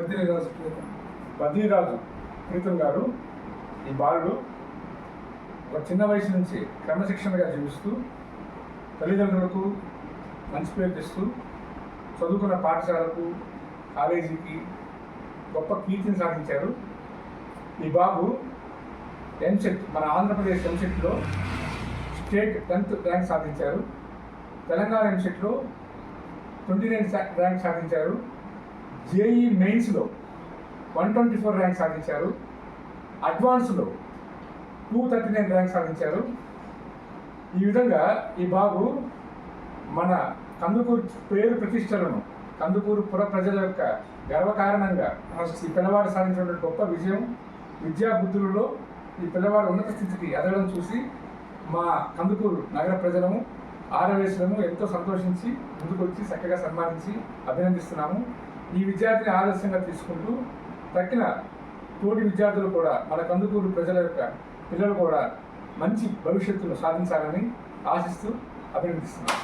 బద్రీరాజు బద్రీరాజు ప్రీతం గారు ఈ బాలుడు ఒక చిన్న వయసు నుంచి క్రమశిక్షణగా జీవిస్తూ తల్లిదండ్రులకు మంచి పేరు తెస్తూ చదువుకున్న పాఠశాలకు కాలేజీకి గొప్ప కీర్తిని సాధించారు. ఈ బాబు ఎంసెట్ మన ఆంధ్రప్రదేశ్ ఎంసెట్లో స్టేట్ టెన్త్ ర్యాంక్ సాధించారు. తెలంగాణ ఎంసెట్లో ట్వంటీ నైన్ ర్యాంక్ సాధించారు. జేఈ మెయిన్స్లో వన్ ట్వంటీ ఫోర్ ర్యాంక్ సాధించారు. అడ్వాన్స్లో టూ థర్టీ నైన్ ర్యాంక్ సాధించారు. ఈ విధంగా ఈ బాబు మన కందుకూరు పేరు ప్రతిష్టలను కందుకూరు పుర ప్రజల యొక్క గర్వకారణంగా ఈ పిల్లవాడు సాధించినటువంటి గొప్ప విజయం విద్యా బుద్ధులలో ఈ పిల్లవాడు ఉన్నత స్థితికి ఎదగడం చూసి మా కందుకూరు నగర ప్రజలము ఆరవేశము ఎంతో సంతోషించి ముందుకొచ్చి చక్కగా సన్మానించి అభినందిస్తున్నాము. ఈ విద్యార్థిని ఆదర్శంగా తీసుకుంటూ తక్కిన తోటి విద్యార్థులు కూడా మన కందుకూరు ప్రజల యొక్క పిల్లలు కూడా మంచి భవిష్యత్తును సాధించాలని ఆశిస్తూ అభినందిస్తున్నాను